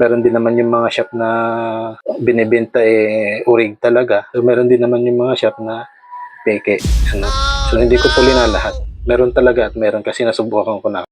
Meron din naman yung mga shop na binibenta eh urig talaga. So meron din naman yung mga shop na peke. Ano? So hindi ko po lahat. Meron talaga at meron kasi nasubukan ko na.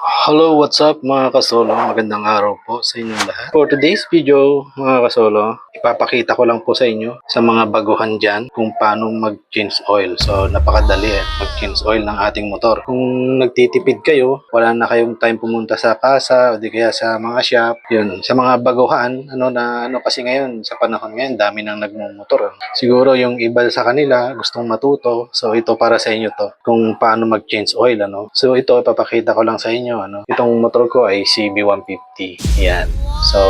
Hello, what's up mga kasolo? Magandang araw po sa inyong lahat. For today's video, mga kasolo, ipapakita ko lang po sa inyo sa mga baguhan dyan kung paano mag-change oil. So, napakadali eh, mag-change oil ng ating motor. Kung nagtitipid kayo, wala na kayong time pumunta sa kasa o di kaya sa mga shop. Yun, sa mga baguhan, ano na, ano kasi ngayon, sa panahon ngayon, dami nang nagmumotor. Siguro yung iba sa kanila, gustong matuto. So, ito para sa inyo to, kung paano mag-change oil, ano. So, ito, ipapakita ko lang sa inyo, ano. Itong motor ko ay CB150. Yan. So,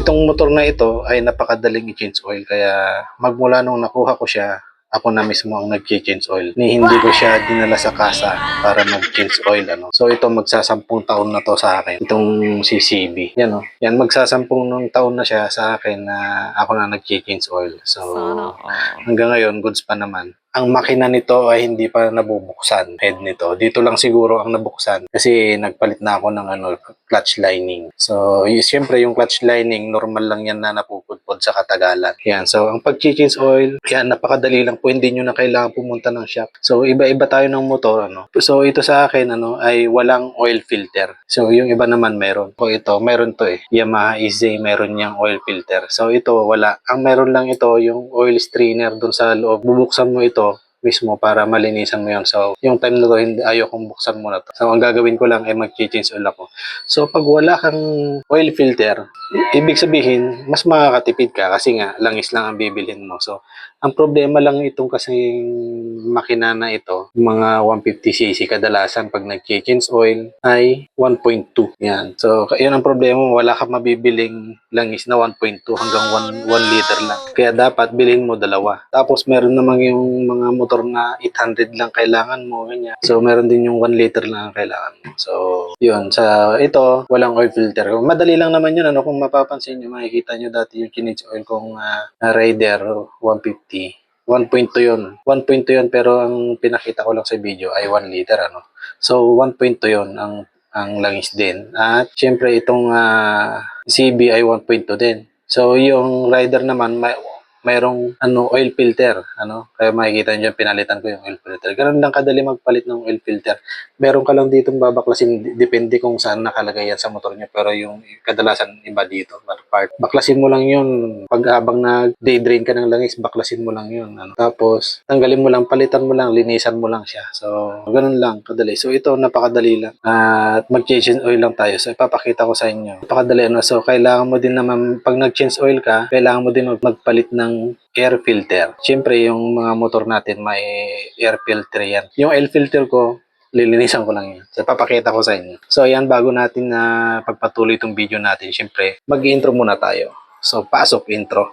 itong motor na ito ay napakadaling i-change oil. Kaya, magmula nung nakuha ko siya, ako na mismo ang nag-change oil. Ni hindi ko siya dinala sa kasa para mag-change oil ano. So ito magsasampung taon na to sa akin. Itong CCB. Yan oh. Yan magsasampung nung taon na siya sa akin na ako na nag-change oil. So hanggang ngayon goods pa naman. Ang makina nito ay hindi pa nabubuksan head nito. Dito lang siguro ang nabuksan kasi nagpalit na ako ng ano clutch lining. So, y- siyempre yung clutch lining normal lang yan na napupudpod sa katagalan. Yan. So, ang pag-change oil, yan napakadali lang po hindi nyo na kailangan pumunta ng shop. So, iba-iba tayo ng motor ano. So, ito sa akin ano ay walang oil filter. So, yung iba naman meron. O ito, meron to eh. Yamaha EZ meron niyang oil filter. So, ito wala. Ang meron lang ito yung oil strainer dun sa loob. Bubuksan mo ito mismo para malinisan mo yun. So, yung time na to, hindi, ayaw kong buksan muna to. So, ang gagawin ko lang ay mag-change oil ako. So, pag wala kang oil filter, ibig sabihin, mas makakatipid ka kasi nga, langis lang ang bibilhin mo. So, ang problema lang itong kasing makina na ito, mga 150cc kadalasan pag nag-change oil ay 1.2. Yan. So, yun ang problema. Wala ka mabibiling langis na 1.2 hanggang 1, 1 liter lang. Kaya dapat bilhin mo dalawa. Tapos meron namang yung mga motor na 800 lang kailangan mo. Ganyan. So, meron din yung 1 liter lang ang kailangan mo. So, yun. Sa ito, walang oil filter. Madali lang naman yun. Ano, kung mapapansin nyo, makikita nyo dati yung change oil kong ah, Raider 150. 1.2 yun. 1.2 yun pero ang pinakita ko lang sa video ay 1 liter ano. So 1.2 yun ang ang langis din. At syempre itong ah, CB ay 1.2 din. So yung rider naman may mayroong ano oil filter ano? Kaya makikita niyo pinalitan ko yung oil filter. Ganun lang kadali magpalit ng oil filter. Meron ka lang ditong babaklasin depende kung saan nakalagay yan sa motor niyo pero yung kadalasan iba dito part. Baklasin mo lang yun. Pag habang nag day drain ka ng langis baklasin mo lang yun ano. tapos tanggalin mo lang palitan mo lang linisan mo lang siya. So ganun lang kadali. So ito napakadali lang. At mag change oil lang tayo. So ipapakita ko sa inyo. Napakadali ano? So kailangan mo din naman pag nag change oil ka kailangan mo din mag- magpalit ng air filter Siyempre yung mga motor natin may air filter yan yung air filter ko lilinisan ko lang yan. So, papakita ko sa inyo. So, yan, bago natin na pagpatuloy itong video natin, syempre, mag-intro muna tayo. So, pasok intro.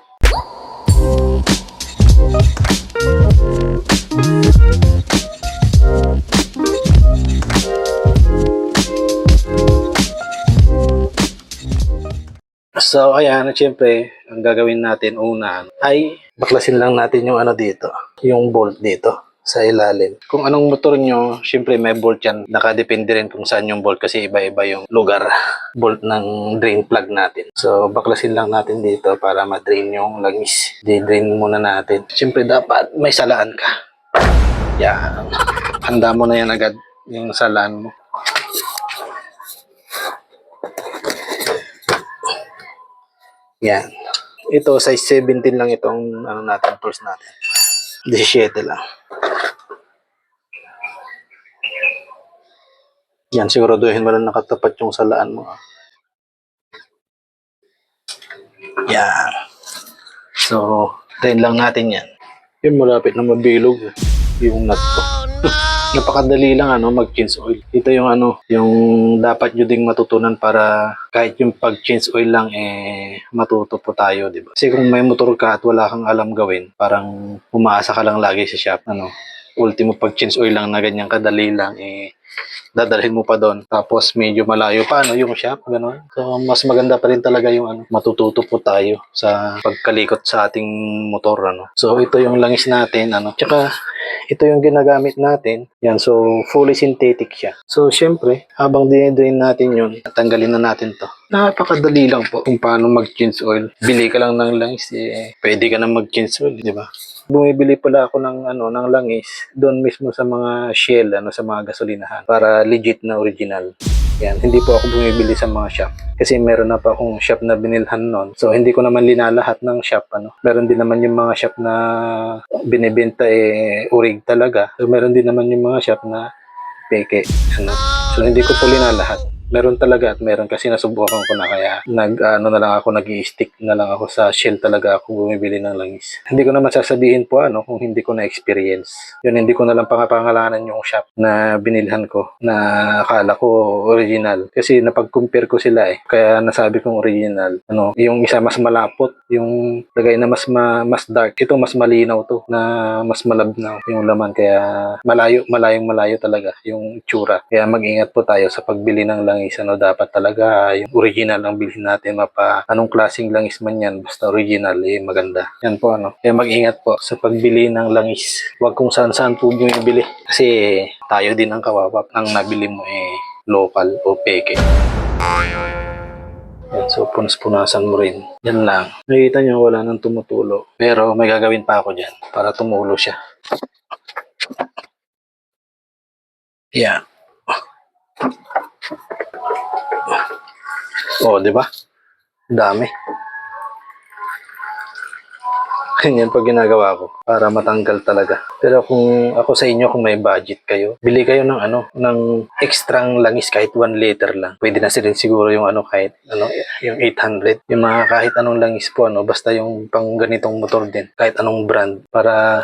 So, ayan, syempre, ang gagawin natin una ay baklasin lang natin yung ano dito, yung bolt dito sa ilalim. Kung anong motor nyo, syempre may bolt yan. Nakadepende rin kung saan yung bolt kasi iba-iba yung lugar bolt ng drain plug natin. So, baklasin lang natin dito para ma-drain yung langis. Di-drain muna natin. Syempre, dapat may salaan ka. Yan. Handa mo na yan agad yung salaan mo. Yan. Ito, size 17 lang itong ano natin, tools natin. 17 lang. Yan, siguraduhin mo lang nakatapat yung salaan mo. ah. Yan. So, drain lang natin yan. Yun, malapit na mabilog eh, yung nut ko. Napakadali lang ano mag-change oil. Ito yung ano, yung dapat nyo ding matutunan para kahit yung pag-change oil lang eh matuto po tayo, di ba? Kasi kung may motor ka at wala kang alam gawin, parang umaasa ka lang lagi sa shop, ano. Ultimo pag-change oil lang na ganyan kadali lang eh dadalhin mo pa doon. Tapos medyo malayo pa ano yung shop, gano'n. So mas maganda pa rin talaga yung ano, matututo po tayo sa pagkalikot sa ating motor ano. So ito yung langis natin ano. Tsaka ito yung ginagamit natin. Yan, so fully synthetic siya. So syempre, habang dinidrain natin yun, tanggalin na natin to. Napakadali lang po kung paano mag-change oil. Bili ka lang ng langis, eh, pwede ka na mag-change oil, di ba? bumibili pala ako ng ano ng langis doon mismo sa mga Shell ano sa mga gasolinahan para legit na original. Yan, hindi po ako bumibili sa mga shop kasi meron na pa akong shop na binilhan noon. So hindi ko naman linalahat ng shop ano. Meron din naman yung mga shop na binebenta eh urig talaga. So meron din naman yung mga shop na peke ano. So hindi ko po linalahat meron talaga at meron kasi nasubukan ko na kaya nag ano na lang ako nag-stick na lang ako sa shell talaga ako bumibili ng langis. Hindi ko naman sasabihin po ano kung hindi ko na experience. Yun hindi ko na lang pangapangalanan yung shop na binilhan ko na akala ko original kasi napag-compare ko sila eh. Kaya nasabi kong original. Ano, yung isa mas malapot, yung lagay na mas ma, mas dark. Ito mas malinaw to na mas malabnaw yung laman kaya malayo malayong malayo talaga yung itsura. Kaya mag-ingat po tayo sa pagbili ng langis ano dapat talaga yung original ang bilhin natin mapa anong klaseng langis man yan basta original eh maganda. Yan po ano. Kaya mag-ingat po sa pagbili ng langis. Huwag kung saan saan po bumibili kasi tayo din ang kawawa ang nabili mo eh local o peke. Yan, so punas-punasan mo rin. Yan lang. Nakikita nyo wala nang tumutulo. Pero may gagawin pa ako dyan para tumulo siya. Yan. Oh, di ba? Dami. Ganyan pag ginagawa ko para matanggal talaga. Pero kung ako sa inyo, kung may budget kayo, bili kayo ng ano, ng extrang langis kahit 1 liter lang. Pwede na rin siguro yung ano kahit ano, yung 800. Yung mga kahit anong langis po ano, basta yung pang ganitong motor din, kahit anong brand para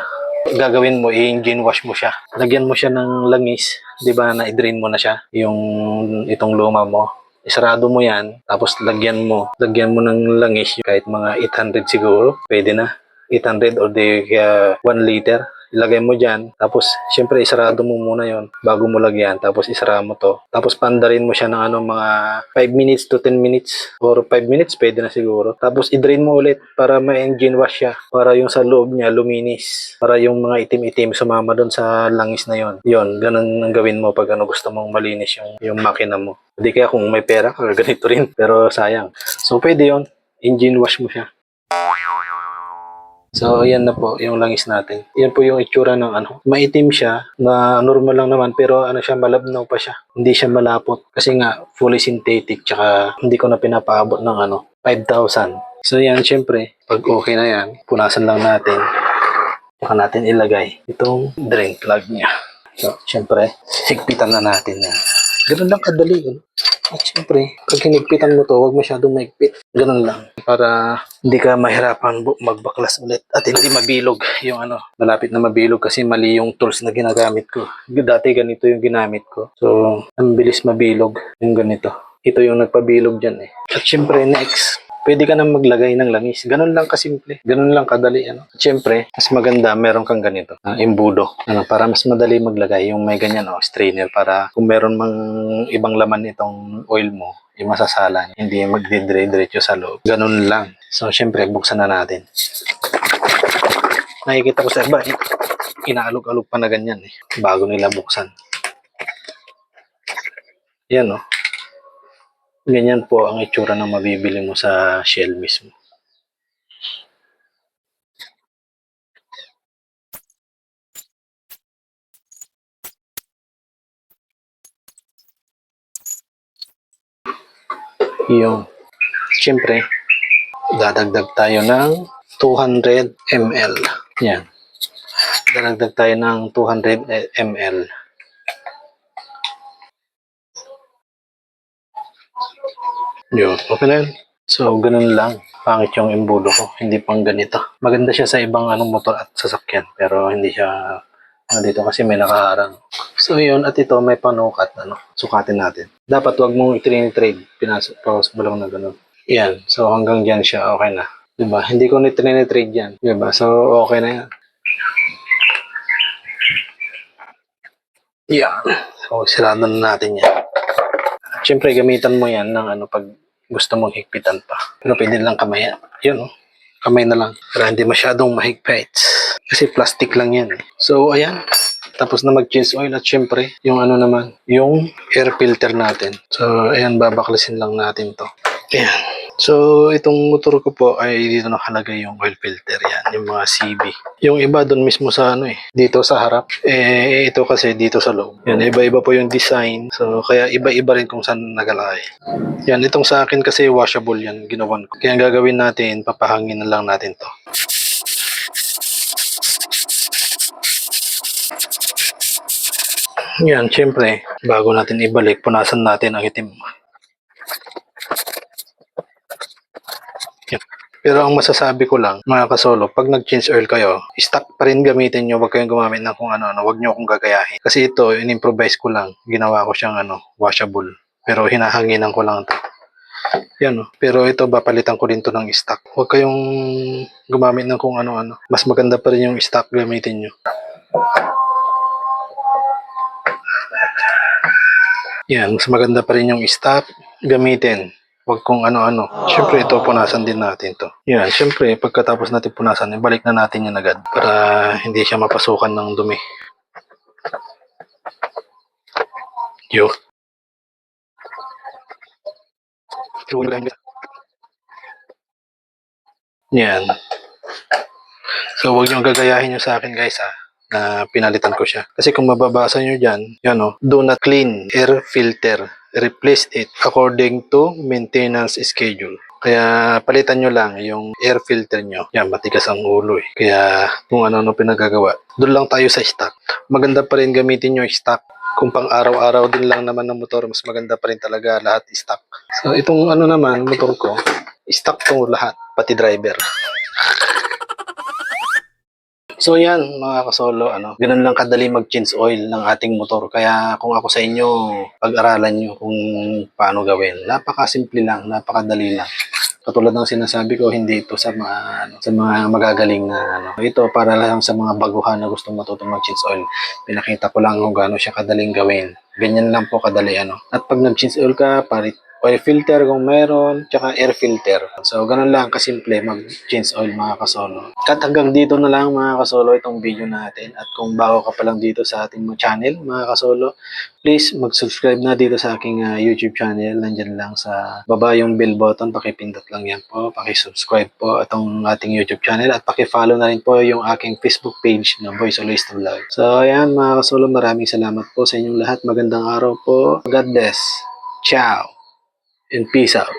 gagawin mo, i-engine wash mo siya. Lagyan mo siya ng langis, 'di ba? Na i-drain mo na siya yung itong luma mo isarado mo yan, tapos lagyan mo, lagyan mo ng langis, kahit mga 800 siguro, pwede na. 800 or di kaya 1 liter. Ilagay mo dyan. Tapos, syempre, isarado mo muna yon bago mo lagyan. Tapos, isara mo to. Tapos, pandarin mo siya ng ano, mga 5 minutes to 10 minutes. Or 5 minutes, pwede na siguro. Tapos, i-drain mo ulit para ma-engine wash siya. Para yung sa loob niya, luminis. Para yung mga itim-itim sumama doon sa langis na yon yon ganun ang gawin mo pag ano, gusto mong malinis yung, yung makina mo. Hindi kaya kung may pera ka, ganito rin. Pero sayang. So, pwede yon Engine wash mo siya. So, ayan na po yung langis natin. Yan po yung itsura ng ano. Maitim siya, na normal lang naman, pero ano siya, malabnaw pa siya. Hindi siya malapot. Kasi nga, fully synthetic, tsaka hindi ko na pinapaabot ng ano, 5,000. So, yan, syempre, pag okay na yan, punasan lang natin. Tsaka natin ilagay itong drain plug niya. So, syempre, higpitan na natin yan. Ganun lang kadali. Ano? At syempre, pag hinigpitan mo to, huwag masyadong maigpit. Ganun lang. Para hindi ka mahirapan magbaklas ulit. At hindi mabilog yung ano. Malapit na mabilog kasi mali yung tools na ginagamit ko. Dati ganito yung ginamit ko. So, ang bilis mabilog yung ganito. Ito yung nagpabilog dyan eh. At syempre, next, pwede ka nang maglagay ng langis. Ganun lang kasimple. Ganun lang kadali. Ano? At syempre, mas maganda meron kang ganito, uh, embudo. Ano, para mas madali maglagay yung may ganyan, oh, strainer. Para kung meron mang ibang laman itong oil mo, yung masasala niya. Hindi magdidire-diretso sa loob. Ganun lang. So, syempre, buksan na natin. Nakikita ko sa iba, eh, inaalog-alog pa na ganyan eh. Bago nila buksan. Yan, oh. Ganyan po ang itsura ng mabibili mo sa Shell mismo. Yung, siyempre, dadagdag tayo ng 200 ml. Yan. Dadagdag tayo ng 200 ml. Yun, okay na yun. So, ganun lang. Pangit yung imbudo ko. Hindi pang ganito. Maganda siya sa ibang anong motor at sasakyan. Pero hindi siya ano dito kasi may nakaharang. So, yun. At ito, may panukat. Ano, sukatin natin. Dapat wag mong i-trade. Pinasok, pause mo lang na ganun. Yan. So, hanggang dyan siya. Okay na. Diba? Hindi ko ni-trade yan. Diba? So, okay na yan. Yan. So, sirado na natin yan. At syempre, gamitan mo yan ng ano pag gusto mong higpitan pa. Pero pwede lang kamay. Yun, oh. Kamay na lang. Para hindi masyadong mahigpit. Kasi plastic lang yan. eh. So, ayan. Tapos na mag-change oil at syempre, yung ano naman, yung air filter natin. So, ayan, babaklasin lang natin to. Ayan. So, itong motor ko po ay dito nakalagay yung oil filter yan, yung mga CB. Yung iba doon mismo sa ano eh, dito sa harap. Eh, ito kasi dito sa loob. Yan, iba-iba po yung design. So, kaya iba-iba rin kung saan nagalagay. Yan, itong sa akin kasi washable yan, ginawan ko. Kaya ang gagawin natin, papahangin na lang natin to. Yan, syempre, bago natin ibalik, punasan natin ang itim. Pero ang masasabi ko lang, mga kasolo, pag nag-change oil kayo, stock pa rin gamitin nyo, wag kayong gumamit ng kung ano-ano, wag nyo akong gagayahin. Kasi ito, in-improvise ko lang, ginawa ko siyang ano, washable. Pero hinahanginan ko lang ito. Yan oh. Pero ito, papalitan ko din to ng stock. Huwag kayong gumamit ng kung ano-ano. Mas maganda pa rin yung stock gamitin nyo. Yan, mas maganda pa rin yung stock gamitin. Huwag kung ano-ano. Siyempre, ito, punasan din natin to. Yan, siyempre, pagkatapos natin punasan, ibalik na natin yan agad para hindi siya mapasukan ng dumi. Yo. Yan. So, huwag niyong gagayahin yung sa akin, guys, ha na pinalitan ko siya. Kasi kung mababasa nyo dyan, yan o, do not clean air filter. Replace it according to maintenance schedule. Kaya palitan nyo lang yung air filter nyo. Yan, matigas ang ulo eh. Kaya kung ano-ano pinagagawa. Doon lang tayo sa stock. Maganda pa rin gamitin yung stock. Kung pang araw-araw din lang naman ng motor, mas maganda pa rin talaga lahat stock. So itong ano naman, motor ko, stock to lahat, pati driver. So yan mga kasolo, ano, ganun lang kadali mag-change oil ng ating motor. Kaya kung ako sa inyo, pag-aralan nyo kung paano gawin. Napakasimple lang, napakadali lang. Katulad ng sinasabi ko, hindi ito sa mga ano, sa mga magagaling na ano. Ito para lang sa mga baguhan na gustong matutong mag-change oil. Pinakita ko lang kung gaano siya kadaling gawin. Ganyan lang po kadali ano. At pag nag-change oil ka, parit oil filter kung meron, tsaka air filter. So, ganun lang kasimple mag-change oil mga kasolo. At hanggang dito na lang mga kasolo itong video natin. At kung bago ka pa lang dito sa ating channel mga kasolo, please mag-subscribe na dito sa aking ah, YouTube channel. Nandyan lang sa baba yung bell button. Pakipindot lang yan po. Pakisubscribe po itong ating YouTube channel. At pakifollow na rin po yung aking Facebook page na Voice Always to Vlog. So, ayan mga kasolo, maraming salamat po sa inyong lahat. Magandang araw po. God bless. Ciao and peace out.